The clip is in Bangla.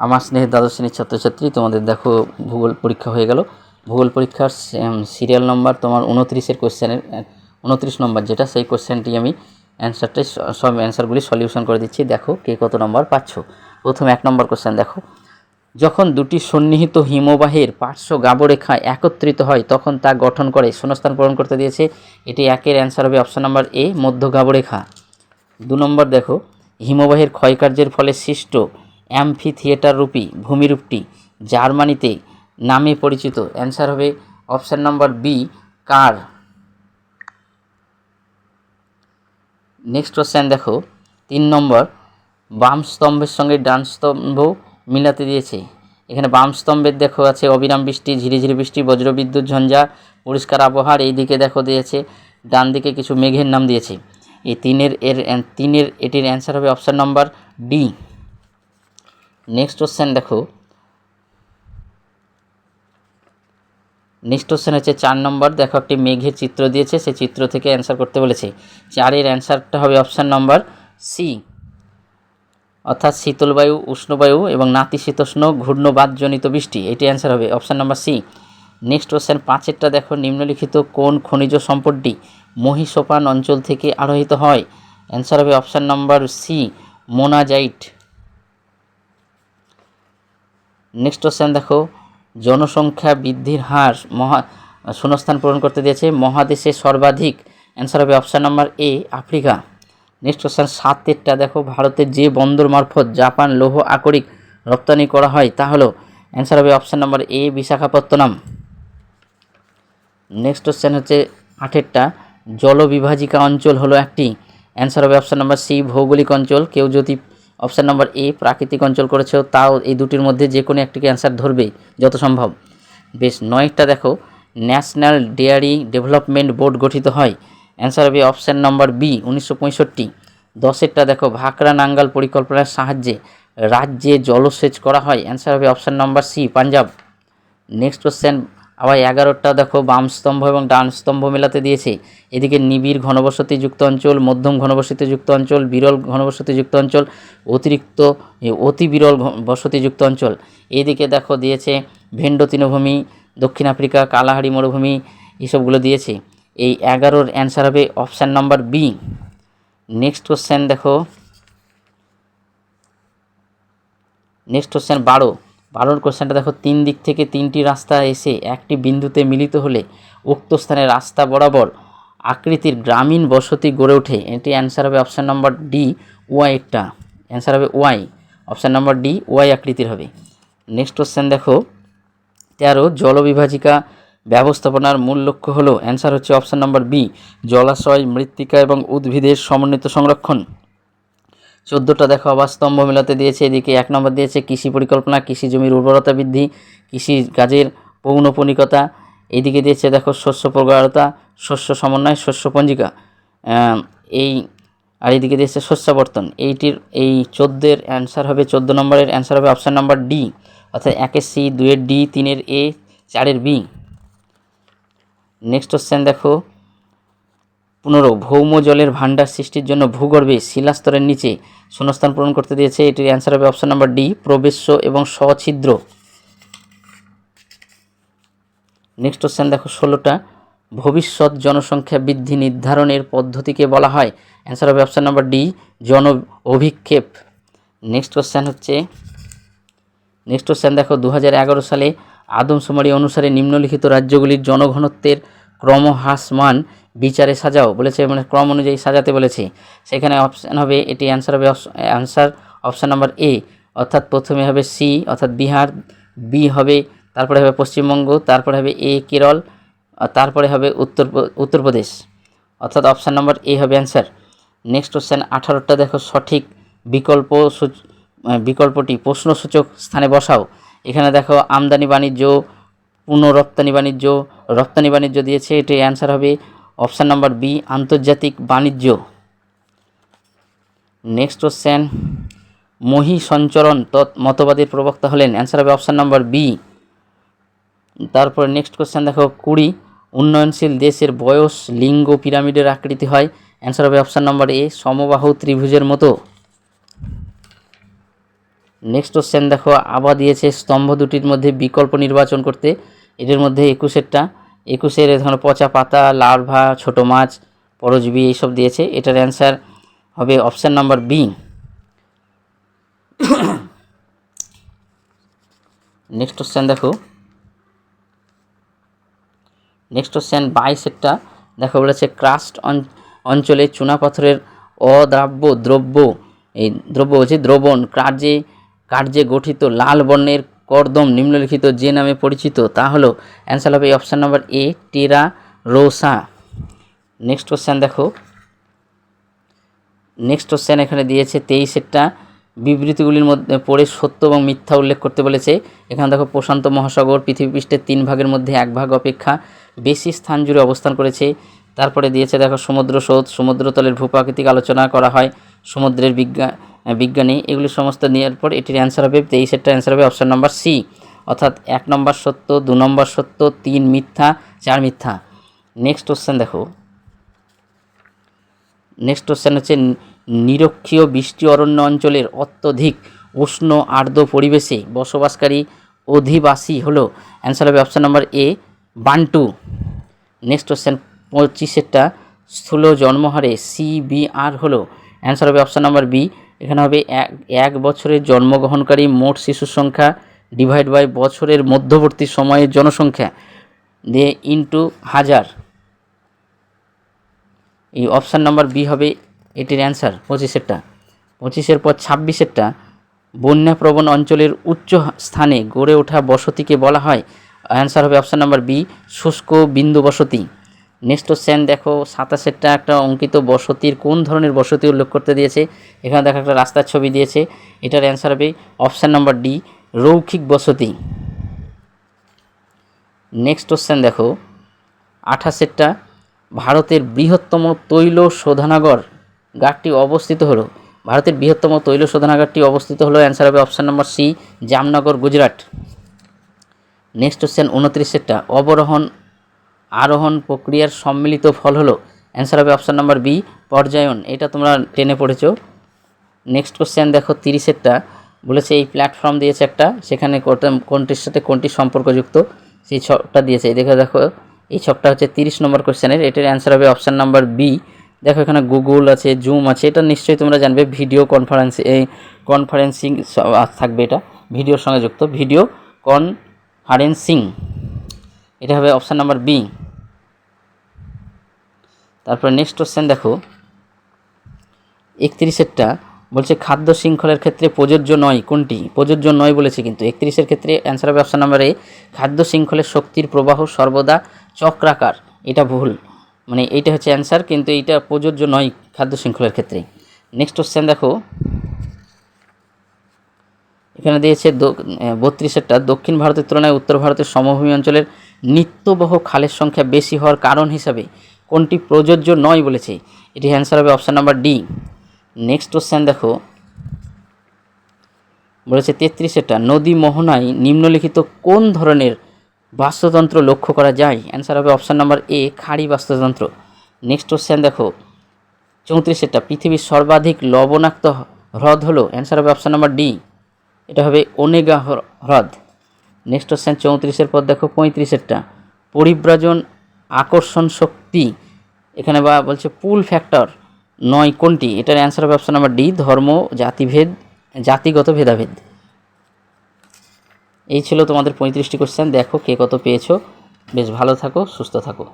আমার স্নেহের দ্বাদশ শ্রেণির ছাত্রছাত্রী, তোমাদের দেখো ভূগোল পরীক্ষা হয়ে গেল। ভূগোল পরীক্ষার সিরিয়াল নম্বর তোমার উনত্রিশের কোশ্চেনের উনত্রিশ নম্বর যেটা, সেই কোশ্চেনটি আমি অ্যান্সারটাই সব অ্যান্সারগুলি সলিউশন করে দিচ্ছি। দেখো কে কত নম্বর পাচ্ছ। প্রথম এক নম্বর কোশ্চেন দেখো। যখন দুটি সন্নিহিত হিমবাহের পার্শ্ব গাবরেখা একত্রিত হয়, তখন তা গঠন করে শূন্যস্থান পূরণ করতে দিয়েছে। এটি একের অ্যান্সার হবে অপশান নাম্বার এ মধ্য গাবরেখা। দু নম্বর দেখো। হিমবাহের ক্ষয়কার্যের ফলে সৃষ্ট অ্যাম্ফি থিয়েটার রূপী ভূমিরূপটি জার্মানিতে নামে পরিচিত। অ্যান্সার হবে অপশান নাম্বার বি, কার। নেক্সট কোশ্চেন দেখো। তিন নম্বর, বাম স্তম্ভের সঙ্গে ডান স্তম্ভ মিলাতে দিয়েছে। এখানে বাম স্তম্ভের দেখো আছে অবিরাম বৃষ্টি ঝিরিঝিরি বৃষ্টি, বজ্রবিদ্যুৎ ঝঞ্ঝা, পরিষ্কার আবহাওয়ার, এই দিকে দেখো দিয়েছে, ডান দিকে কিছু মেঘের নাম দিয়েছে। এই তিনের এর, তিনের এটির অ্যান্সার হবে option number D. Next question দেখো। নেক্সট কোশ্চেন হচ্ছে চার নম্বর। দেখো, একটি মেঘের চিত্র দিয়েছে, সেই চিত্র থেকে অ্যান্সার করতে বলেছে। চারের অ্যান্সারটা হবে অপশান নম্বর সি অর্থাৎ শীতলবায়ু উষ্ণবায়ু এবং নাতিশীতোষ্ণ ঘূর্ণবাদজনিত বৃষ্টি, এটি অ্যান্সার হবে option number C next question পাঁচেরটা দেখো, নিম্নলিখিত কোন খনিজ সম্পদটি মহিষোপান অঞ্চল থেকে আরোহিত হয়? অ্যান্সার হবে option number C monazite. Next question দেখো। জনসংখ্যা বৃদ্ধির হার মহা শূন্যস্থান পূরণ করতে দিয়েছে। মহাদেশে সর্বাধিক অ্যান্সার হবে option number A Africa. Next question সাতেরটা দেখো, ভারতের যে বন্দর মারফত জাপান লৌহ আকরিক রপ্তানি করা হয়, তা হলো অ্যান্সার হবে option number A Visakhapatnam. Next question হচ্ছে আঠেরটা। জলবিভাজিকা অঞ্চল হলো একটি। অ্যান্সার হবে অপশান নাম্বার সি ভৌগোলিক অঞ্চল। কেউ যদি অপশান নাম্বার এ, প্রাকৃতিক অঞ্চল করেছে, তাও এই দুটির মধ্যে যে কোনো একটিকে অ্যান্সার ধরবে যত সম্ভব। বেশ নয়টা দেখো ন্যাশনাল ডেয়ারি ডেভেলপমেন্ট বোর্ড গঠিত হয়। অ্যান্সার হবে অপশান নম্বর বি, উনিশশো পঁয়ষট্টি। দশেরটা দেখো ভাকরা নাঙ্গাল পরিকল্পনার সাহায্যে রাজ্যে জলসেচ করা হয়। অ্যান্সার হবে option number C, Punjab. Next question আবার এগারোটা দেখো, বাম স্তম্ভ এবং ডান স্তম্ভ মেলাতে দিয়েছে। এদিকে নিবিড় ঘনবসতিযুক্ত অঞ্চল, মধ্যম ঘনবসতিযুক্ত অঞ্চল, বিরল ঘনবসতিযুক্ত অঞ্চল, অতিরিক্ত অতি বিরল বসতিযুক্ত অঞ্চল। এদিকে দেখো দিয়েছে ভেন্ডো তৃণভূমি, দক্ষিণ আফ্রিকা, কালাহারি মরুভূমি, এসবগুলো দিয়েছে। এই এগারোর অ্যান্সার হবে option number B next question দেখো। নেক্সট কোশ্চেন বারো। বারোর কোশ্চেনটা দেখো, তিন দিক থেকে তিনটি রাস্তা এসে একটি বিন্দুতে মিলিত হলে উক্ত স্থানে রাস্তা বরাবর আকৃতির গ্রামীণ বসতি গড়ে ওঠে। এটি অ্যান্সার হবে অপশান নম্বর ডি ওয়াইটা অ্যান্সার হবে Y option number D Y আকৃতির হবে। নেক্সট কোশ্চেন দেখো, তেরো, জলবিভাজিকা ব্যবস্থাপনার মূল লক্ষ্য হলো অ্যান্সার হচ্ছে অপশান নম্বর বি জলাশয়, মৃত্তিকা এবং উদ্ভিদের সমন্বিত সংরক্ষণ। চোদ্দোটা দেখো আবার স্তম্ভ মেলাতে দিয়েছে এদিকে। এক নম্বর দিয়েছে কৃষি পরিকল্পনা, কৃষি জমির উর্বরতা বৃদ্ধি, কৃষি কাজের পৌনপনিকতা। এইদিকে দিয়েছে দেখো, শস্য প্রগাঢ়তা, শস্য সমন্বয়, শস্য পঞ্জিকা। এই, আর এদিকে দিয়েছে শস্যাবর্তন। এইটির, এই চোদ্দের অ্যান্সার হবে, চোদ্দ নম্বরের অ্যান্সার হবে অপশান নাম্বার ডি অর্থাৎ একের সি দুয়ের ডি, তিনের এ, চারের বি। নেক্সট কোশ্চেন দেখো। পনেরো ভৌম জলের ভাণ্ডার সৃষ্টির জন্য ভূগর্ভে শিলাস্তরের নিচে শূন্যস্থান পূরণ করতে দিয়েছে। এটির অ্যান্সার হবে অপশন নাম্বার ডি প্রবেশ্য এবং সছিদ্র নেক্সট কোশ্চেন দেখো ষোলোটা। ভবিষ্যৎ জনসংখ্যা বৃদ্ধি নির্ধারণের পদ্ধতিকে বলা হয়। অ্যান্সার হবে অপশন নাম্বার ডি জন অভিক্ষেপ। নেক্সট কোশ্চেন হচ্ছে নেক্সট কোশ্চেন দেখো দু হাজার এগারো সালে আদমশুমারি অনুসারে নিম্নলিখিত রাজ্যগুলির জনঘনত্বের ক্রমহ্রাসমান বিচারে সাজাও বলেছে মানে ক্রম অনুযায়ী সাজাতে বলেছে। সেখানে অপশান হবে, এটি অ্যান্সার হবে অ্যান্সার অপশান নাম্বার এ অর্থাৎ প্রথমে হবে সি অর্থাৎ বিহার বি হবে, তারপরে হবে পশ্চিমবঙ্গ, তারপরে হবে এ কেরল তারপরে হবে উত্তর, উত্তরপ্রদেশ। অর্থাৎ অপশান নাম্বার এ হবে অ্যান্সার নেক্সট কোশ্চেন আঠারোটা দেখো, সঠিক বিকল্প বিকল্পটি প্রশ্নসূচক স্থানে বসাও। এখানে দেখো আমদানি বাণিজ্য পুনঃরপ্তানি বাণিজ্য, রপ্তানি বাণিজ্য দিয়েছে। এটি অ্যান্সার হবে অপশান নাম্বার বি আন্তর্জাতিক বাণিজ্য। নেক্সট কোশ্চেন মহি সঞ্চরণ মতবাদের প্রবক্তা হলেন। অ্যান্সার হবে অপশান নাম্বার বি তারপর নেক্সট কোশ্চেন দেখো, কুড়ি, উন্নয়নশীল দেশের বয়স লিঙ্গ পিরামিডের আকৃতি হয়। অ্যান্সার হবে অপশান নম্বর এ সমবাহু ত্রিভুজের মতো। নেক্সট কোশ্চেন দেখো, আবার দিয়েছে স্তম্ভ দুটির মধ্যে বিকল্প নির্বাচন করতে। এদের মধ্যে একুশেরটা। একুশের ধরনের পচা পাতা, লার্ভা, ছোটো মাছ, পরজীবী এইসব দিয়েছে। এটার অ্যান্সার হবে option number B next question দেখো। নেক্সট কোশ্চেন বাইশেরটা। দেখো বলেছে ক্রাস্ট অঞ্চলে চুনাপাথরের অদ্রাব্য, দ্রব্য, এই দ্রব্য হচ্ছে দ্রবণ কার্যে কার্যে গঠিত লাল বর্ণের কর্দম নিম্নলিখিত যে নামে পরিচিত, তা হলো অ্যান্সার হবে option number A, terra rossa. Next question দেখো। নেক্সট কোশ্চেন এখানে দিয়েছে, তেইশেরটা বিবৃতিগুলির মধ্যে পড়ে সত্য এবং মিথ্যা উল্লেখ করতে বলেছে। এখানে দেখো, প্রশান্ত মহাসাগর পৃথিবী পৃষ্ঠের তিন ভাগের মধ্যে এক ভাগ অপেক্ষা বেশি স্থান জুড়ে অবস্থান করেছে। তারপরে দিয়েছে, দেখো, সমুদ্র স্রোত, সমুদ্রতলের ভূপ্রাকৃতিক আলোচনা করা হয়। সমুদ্রের বিজ্ঞান বিজ্ঞানী, এগুলি সমস্ত নেওয়ার পর এটির অ্যান্সার হবে তেইশেরটা অ্যান্সার হবে অপশান নম্বর সি অর্থাৎ এক নম্বর সত্য, দু নম্বর সত্য, তিন মিথ্যা, চার মিথ্যা। নেক্সট কোশ্চেন দেখো। নেক্সট কোশ্চেন হচ্ছে, নিরক্ষীয় বৃষ্টি অরণ্য অঞ্চলের অত্যধিক উষ্ণ আর্দ্র পরিবেশে বসবাসকারী অধিবাসী হলো। অ্যান্সার হবে option number A Bantu. Next question পঁচিশেরটা স্থূল জন্মহারে সিবিআর হলো। অ্যান্সার হবে অপশান নাম্বার বি এখানে হবে এক এক বছরের জন্মগ্রহণকারী মোট শিশুর সংখ্যা ডিভাইড বাই বছরের মধ্যবর্তী সময়ের জনসংখ্যা। দিয়ে ইন্টু হাজার। এই অপশান নাম্বার বি হবে এটির অ্যান্সার পঁচিশেরটা। পঁচিশের পর ছাব্বিশেরটা। বন্যাপ্রবণ অঞ্চলের উচ্চ স্থানে গড়ে ওঠা বসতিকে বলা হয়। অ্যান্সার হবে অপশান নাম্বার বি শুষ্ক বিন্দু বসতি। নেক্সট কোশ্চেন দেখো সাতাশেরটা একটা অঙ্কিত বসতির, কোন ধরনের বসতি উল্লেখ করতে দিয়েছে? এখানে দেখো একটা রাস্তার ছবি দিয়েছে, এটার অ্যান্সার হবে অপশান নাম্বার ডি রৌখিক বসতি। নেক্সট কোশ্চেন দেখো আঠাশেরটা ভারতের বৃহত্তম তৈল শোধনাগর গাঢ়টি অবস্থিত হলো। ভারতের বৃহত্তম তৈল শোধনাগারটি অবস্থিত হলো অ্যান্সার হবে option number C Jamnagar, Gujarat. Next question উনত্রিশেরটা অবরোহণ আরোহণ প্রক্রিয়ার সম্মিলিত ফল হলো অ্যান্সার হবে অপশান নাম্বার বি পর্যায়ন। এটা তোমরা টেনে পড়েছো। নেক্সট কোশ্চেন দেখো তিরিশেরটা। বলেছে এই প্ল্যাটফর্ম দিয়েছে একটা, সেখানে কোনটা- কোনটির সাথে কোনটি সম্পর্কযুক্ত? সেই ছকটা দিয়েছে। দেখো দেখো, এই ছকটা হচ্ছে তিরিশ নম্বর কোশ্চেনের এটার অ্যান্সার হবে অপশান নাম্বার বি দেখো এখানে গুগল আছে জুম আছে, এটা নিশ্চয়ই তোমরা জানবে। ভিডিও কনফারেন্স এই কনফারেন্সিং থাকবে এটা। ভিডিওর সঙ্গে যুক্ত। ভিডিও কনফারেন্সিং এটা হবে অপশান নাম্বার বি তারপর নেক্সট কোশ্চেন দেখো। একত্রিশেরটা বলছে, খাদ্য শৃঙ্খলের ক্ষেত্রে প্রযোজ্য নয়, কোনটি? প্রযোজ্য নয় বলেছে কিন্তু। একত্রিশের ক্ষেত্রে অ্যান্সার হবে অপশান নাম্বার এ খাদ্য শৃঙ্খলের শক্তির প্রবাহ সর্বদা চক্রাকার। এটা ভুল। মানে এইটা হচ্ছে অ্যান্সার কিন্তু এইটা প্রযোজ্য নয় খাদ্য শৃঙ্খলের ক্ষেত্রে। নেক্সট কোশ্চেন দেখো। এখানে দিয়েছে বত্রিশেরটা, দক্ষিণ ভারতের তুলনায় উত্তর ভারতের সমভূমি অঞ্চলের নিত্যবহ খালের সংখ্যা বেশি হওয়ার কারণ হিসাবে কোনটি প্রযোজ্য নয় বলেছে? এটি অ্যান্সার হবে option number D next question দেখো। বলেছে তেত্রিশেরটা নদী মোহনায় নিম্নলিখিত কোন ধরনের বাস্তুতন্ত্র লক্ষ্য করা যায়? অ্যান্সার হবে অপশান নাম্বার এ খাড়ি বাস্তুতন্ত্র। নেক্সট কোশ্চেন দেখো। চৌত্রিশেরটা পৃথিবীর সর্বাধিক লবণাক্ত হ্রদ হলো? অ্যান্সার হবে অপশান নাম্বার ডি এটা হবে ওনেগা হ্রদ। নেক্সট কোশ্চেন চৌত্রিশের পর দেখো পঁয়ত্রিশেরটা পরিব্রাজন আকর্ষণ শক্তি, এখানে বা বলছে পুল ফ্যাক্টর নয় কোনটি? এটার অ্যান্সার হবে অপশন নাম্বার ডি ধর্ম, জাতিভেদ, জাতিগত ভেদাভেদ। এই ছিল তোমাদের পঁয়ত্রিশটি কোশ্চেন দেখো কে কত পেয়েছ। বেশ ভালো থাকো, সুস্থ থাকো।